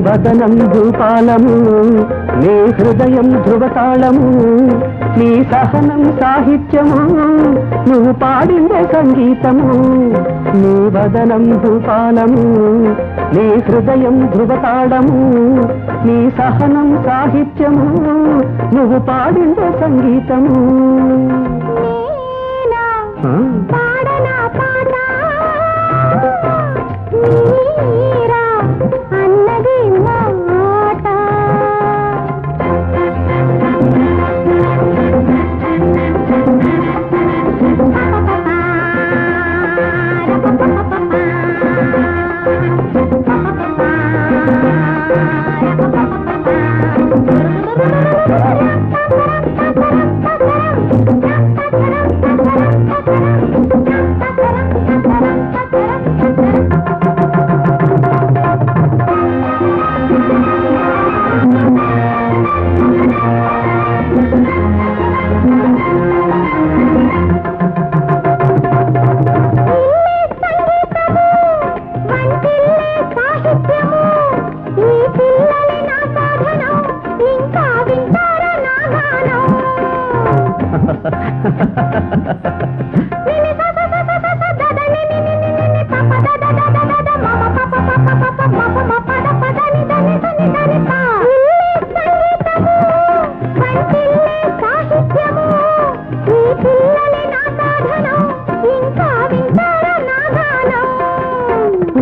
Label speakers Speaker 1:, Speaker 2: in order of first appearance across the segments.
Speaker 1: వదనం భూపాలము నీ హృదయం ధృవతాళము నీ సహనం సాహిత్యము నువ్వు పాడిందే సంగీతము నీ వదనం భూపాలము నీ హృదయం ధృవతాళము నీ సహనం సాహిత్యము నువ్వు పాడిందే సంగీతము.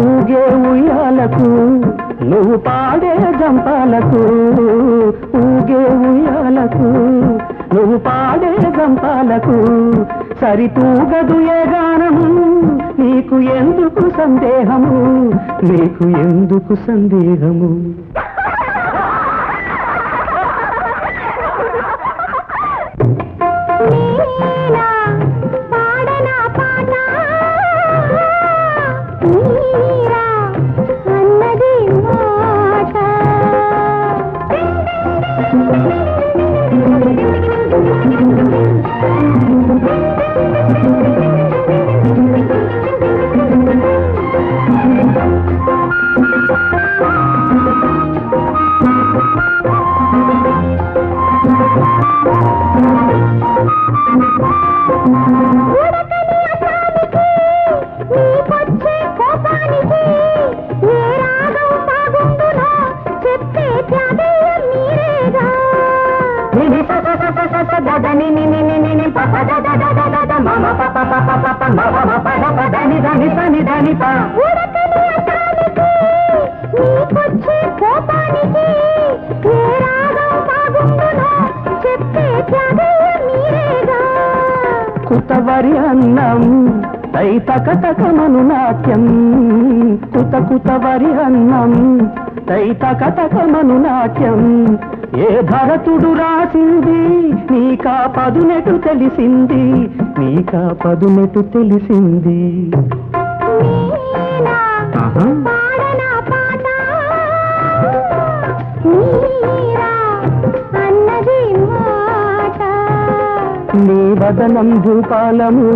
Speaker 1: ఊగే ఉయ్యాలకు నువ్వు పాడే జంపాలకు ఊగే ఉయ్యాలకు నువ్వు పాడే జంపాలకు సరితూగదు ఏ గానము? నీకు ఎందుకు సందేహము? నీకు ఎందుకు సందేహము?
Speaker 2: ఉడకని అన్నానికి నీకొచ్చే కోపానికి. ఏ రాగం బాగుండునో చెప్పే త్యాగయ్య మీరేగా.
Speaker 1: ప కుతవరి అన్నం. తైతకటకమను నాట్యం. కుత కుతవరి అన్నం. తైతకటకమను నాట్యం. ఏ భరతుడు రాసింది నీకా పదునెటు తెలిసింది నీకా పదునెటు తెలిసింది. ఆహా. నీ భూపాలము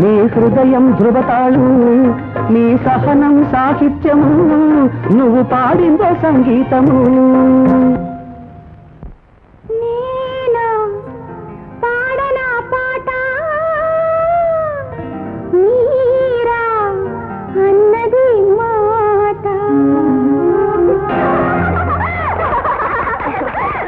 Speaker 1: నీ హృదయం ధృవతాళు నీ సహనం సాహిత్యము నువ్వు పాడిందే సంగీతము.